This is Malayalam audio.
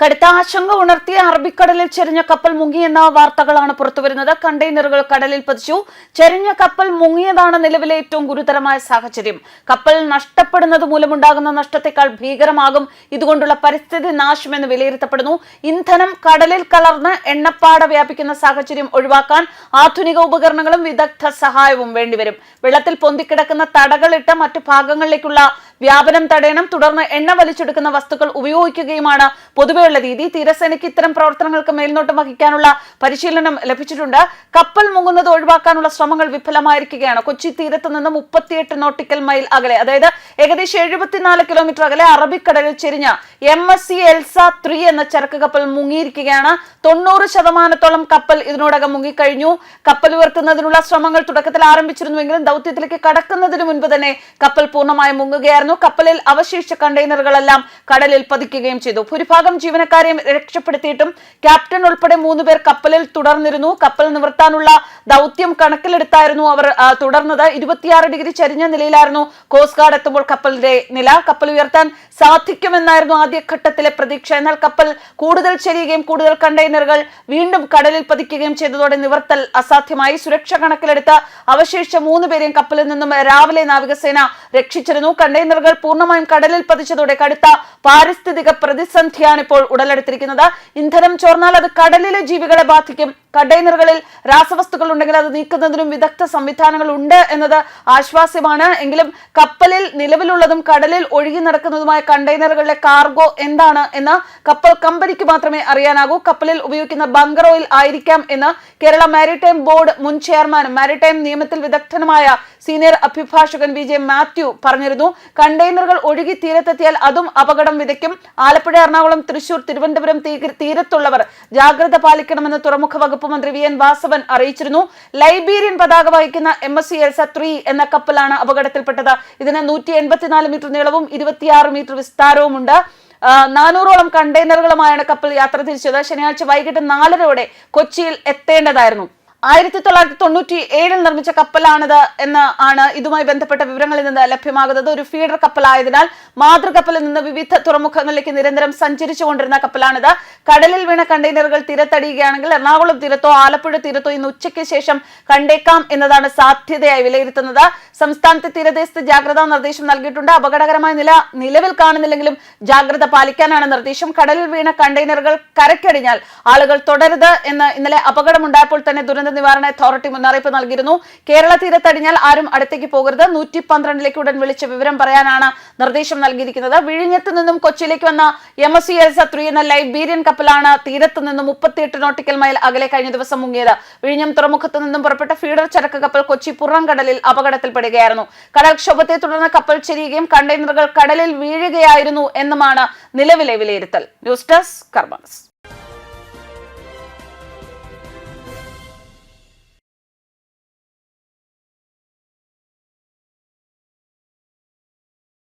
കടുത്ത ആശങ്ക ഉണർത്തിയ അറബിക്കടലിൽ ചെരിഞ്ഞ കപ്പൽ മുങ്ങിയെന്ന വാർത്തകളാണ് പുറത്തുവരുന്നത്. കണ്ടെയ്നറുകൾ കടലിൽ പതിച്ചു. ചെരിഞ്ഞ കപ്പൽ മുങ്ങിയതാണ് നിലവിലെ ഏറ്റവും ഗുരുതരമായ സാഹചര്യം. കപ്പൽ നഷ്ടപ്പെടുന്നത് മൂലമുണ്ടാകുന്ന നഷ്ടത്തെക്കാൾ ഭീകരമാകും. ഇതുകൊണ്ടുള്ള പരിസ്ഥിതി നാശമെന്ന് വിലയിരുത്തപ്പെടുന്നു. ഇന്ധനം കടലിൽ കലർന്ന് എണ്ണപ്പാട വ്യാപിക്കുന്ന സാഹചര്യം ഒഴിവാക്കാൻ ആധുനിക ഉപകരണങ്ങളും വിദഗ്ധ സഹായവും വേണ്ടിവരും. വെള്ളത്തിൽ പൊന്തിക്കിടക്കുന്ന തടകളിട്ട് മറ്റു ഭാഗങ്ങളിലേക്കുള്ള വ്യാപനം തടയണം തുടർന്ന് എണ്ണ വലിച്ചെടുക്കുന്ന വസ്തുക്കൾ ഉപയോഗിക്കുകയുമാണ്. പൊതുവെയുള്ള രീതി തീരസേനയ്ക്ക് ഇത്തരം പ്രവർത്തനങ്ങൾക്ക് മേൽനോട്ടം വഹിക്കാനുള്ള പരിശീലനം ലഭിച്ചിട്ടുണ്ട്. കപ്പൽ മുങ്ങുന്നത് ഒഴിവാക്കാനുള്ള ശ്രമങ്ങൾ വിഫലമായിരിക്കുകയാണ്. കൊച്ചി തീരത്ത് നിന്ന് മുപ്പത്തിയെട്ട് നോട്ടിക്കൽ മൈൽ അകലെ അതായത് ഏകദേശം എഴുപത്തിനാല് കിലോമീറ്റർ അകലെ അറബിക്കടലിൽ ചെരിഞ്ഞ M S C Elsa three എന്ന ചരക്ക് കപ്പൽ മുങ്ങിയിരിക്കുകയാണ്. തൊണ്ണൂറ് ശതമാനത്തോളം കപ്പൽ ഇതിനോടകം മുങ്ങിക്കഴിഞ്ഞു. കപ്പൽ ഉയർത്തുന്നതിനുള്ള ശ്രമങ്ങൾ തുടക്കത്തിൽ ആരംഭിച്ചിരുന്നുവെങ്കിലും ദൗത്യത്തിലേക്ക് കടക്കുന്നതിന് മുൻപ് തന്നെ കപ്പൽ പൂർണമായും മുങ്ങുകയായിരുന്നു. കപ്പലിൽ അവശേഷിച്ച കണ്ടെയ്നറുകളെല്ലാം കടലിൽ പതിക്കുകയും ചെയ്തു. ഭൂരിഭാഗം ജീവനക്കാരെ രക്ഷപ്പെടുത്തിയിട്ടും ക്യാപ്റ്റൻ ഉൾപ്പെടെ മൂന്ന് പേർ കപ്പലിൽ തുടർന്നിരുന്നു. കപ്പൽ നിവർത്താനുള്ള ദൗത്യം കണക്കിലെടുത്തായിരുന്നു അവർ തുടർന്നത്. ഇരുപത്തിയാറ് ഡിഗ്രി ചരിഞ്ഞ നിലയിലായിരുന്നു കോസ്റ്റ് ഗാർഡ് എത്തുമ്പോൾ കപ്പലിന്റെ നില. കപ്പൽ ഉയർത്താൻ സാധിക്കുമെന്നായിരുന്നു ആദ്യഘട്ടത്തിലെ പ്രതീക്ഷ. എന്നാൽ കപ്പൽ കൂടുതൽ ചെരിയുകയും കൂടുതൽ കണ്ടെയ്നറുകൾ വീണ്ടും കടലിൽ പതിക്കുകയും ചെയ്തതോടെ നിവർത്തൽ അസാധ്യമായി. സുരക്ഷ കണക്കിലെടുത്ത് അവശേഷിച്ച മൂന്ന് പേരെയും കപ്പലിൽ നിന്നും രാവിലെ നാവികസേന രക്ഷിച്ചിരുന്നു. കണ്ടെയ്നറുകൾ പൂർണമായും കടലിൽ പതിച്ചതോടെ കടുത്ത പാരിസ്ഥിതിക പ്രതിസന്ധിയാണ് ഇപ്പോൾ ഉടലെടുത്തിരിക്കുന്നത്. ഇന്ധനം ചോർന്നാൽ അത് കടലിലെ ജീവികളെ ബാധിക്കും. കണ്ടെയ്നറുകളിൽ രാസവസ്തുക്കൾ ഉണ്ടെങ്കിൽ അത് നീക്കുന്നതിനും വിദഗ്ധ സംവിധാനങ്ങൾ ഉണ്ട് എന്നത് ആശ്വാസ്യമാണ്. എങ്കിലും കപ്പലിൽ നിലവിലുള്ളതും കടലിൽ ഒഴുകി നടക്കുന്നതുമായ കണ്ടെയ്നറുകളുടെ കാർഗോ എന്താണ് എന്ന് കപ്പൽ കമ്പനിക്ക് മാത്രമേ അറിയാനാകൂ. കപ്പലിൽ ഉപയോഗിക്കുന്ന ബങ്കർ ഓയിൽ ആയിരിക്കാം എന്ന് കേരള മാരിടൈം ബോർഡ് മുൻ ചെയർമാനും മാരിടൈം നിയമത്തിൽ വിദഗ്ധനുമായ സീനിയർ അഭിഭാഷകൻ വി ജെ മാത്യു പറഞ്ഞിരുന്നു. കണ്ടെയ്നറുകൾ ഒഴുകി തീരത്തെത്തിയാൽ അതും അപകടം വിതയ്ക്കും. ആലപ്പുഴ എറണാകുളം തൃശൂർ തിരുവനന്തപുരം തീരത്തുള്ളവർ ജാഗ്രത പാലിക്കണമെന്ന് തുറമുഖ വകുപ്പ് മന്ത്രി വി എൻ വാസവൻ അറിയിച്ചിരുന്നു. ലൈബീരിയൻ പതാക വഹിക്കുന്ന M S C Elsa three എന്ന കപ്പലാണ് അപകടത്തിൽപ്പെട്ടത്. ഇതിന് നൂറ്റി എൺപത്തിനാല് മീറ്റർ നീളവും ഇരുപത്തിയാറ് മീറ്റർ വിസ്താരവുമുണ്ട്. നാനൂറോളം കണ്ടെയ്നറുകളുമായാണ് കപ്പൽ യാത്ര തിരിച്ചത്. ശനിയാഴ്ച വൈകിട്ട് നാലരയോടെ കൊച്ചിയിൽ എത്തേണ്ടതായിരുന്നു. ആയിരത്തി തൊള്ളായിരത്തി തൊണ്ണൂറ്റി ഏഴിൽ നിർമ്മിച്ച കപ്പലാണിത് എന്ന് ആണ് ഇതുമായി ബന്ധപ്പെട്ട വിവരങ്ങളിൽ നിന്ന് ലഭ്യമാകുന്നത്. ഒരു ഫീഡർ കപ്പലായതിനാൽ മാതൃകപ്പലിൽ നിന്ന് വിവിധ തുറമുഖങ്ങളിലേക്ക് നിരന്തരം സഞ്ചരിച്ചുകൊണ്ടിരുന്ന കപ്പലാണിത്. കടലിൽ വീണ കണ്ടെയ്നറുകൾ തീരത്തടിയുകയാണെങ്കിൽ എറണാകുളം തീരത്തോ ആലപ്പുഴ തീരത്തോ ഇന്ന് ഉച്ചയ്ക്ക് ശേഷം കണ്ടേക്കാം എന്നതാണ് സാധ്യതയായി വിലയിരുത്തുന്നത്. സംസ്ഥാനത്തെ തീരദേശത്ത് ജാഗ്രതാ നിർദ്ദേശം നൽകിയിട്ടുണ്ട്. അപകടകരമായ നില നിലവിൽ കാണുന്നില്ലെങ്കിലും ജാഗ്രത പാലിക്കാനാണ് നിർദ്ദേശം. കടലിൽ വീണ കണ്ടെയ്നറുകൾ കരക്കടിഞ്ഞാൽ ആളുകൾ തുടരുത് എന്ന് ഇന്നലെ അപകടമുണ്ടായപ്പോൾ തന്നെ ദുരന്ത നിവാരണ അതോറിറ്റി മുന്നറിയിപ്പ് നൽകിയിരുന്നു. കേരള തീരത്തടിഞ്ഞാൽ ആരും അടുത്തേക്ക് പോകരുത്. നൂറ്റി പന്ത്രണ്ടിലേക്ക് ഉടൻ വിളിച്ച് വിവരം പറയാനാണ് നിർദ്ദേശം നൽകിയിരിക്കുന്നത്. വിഴിഞ്ഞത്ത് നിന്നും കൊച്ചിയിലേക്ക് വന്ന M S C Elsa three എന്ന ലൈബീരിയൻ കപ്പലാണ് തീരത്ത് നിന്നും മുപ്പത്തിയെട്ട് നോട്ടിക്കൽ മൈൽ അകലെ കഴിഞ്ഞ ദിവസം മുങ്ങിയത്. വിഴിഞ്ഞം തുറമുഖത്ത് നിന്നും പുറപ്പെട്ട ഫീഡർ ചരക്ക് കപ്പൽ കൊച്ചി പുറംകടലിൽ അപകടത്തിൽപ്പെടുകയായിരുന്നു. കടൽക്ഷോഭത്തെ തുടർന്ന് കപ്പൽ ചെരിയുകയും കണ്ടെയ്നറുകൾ കടലിൽ വീഴുകയായിരുന്നു എന്നുമാണ് നിലവിലെ വിലയിരുത്തൽ. News desk കർമ്മസ്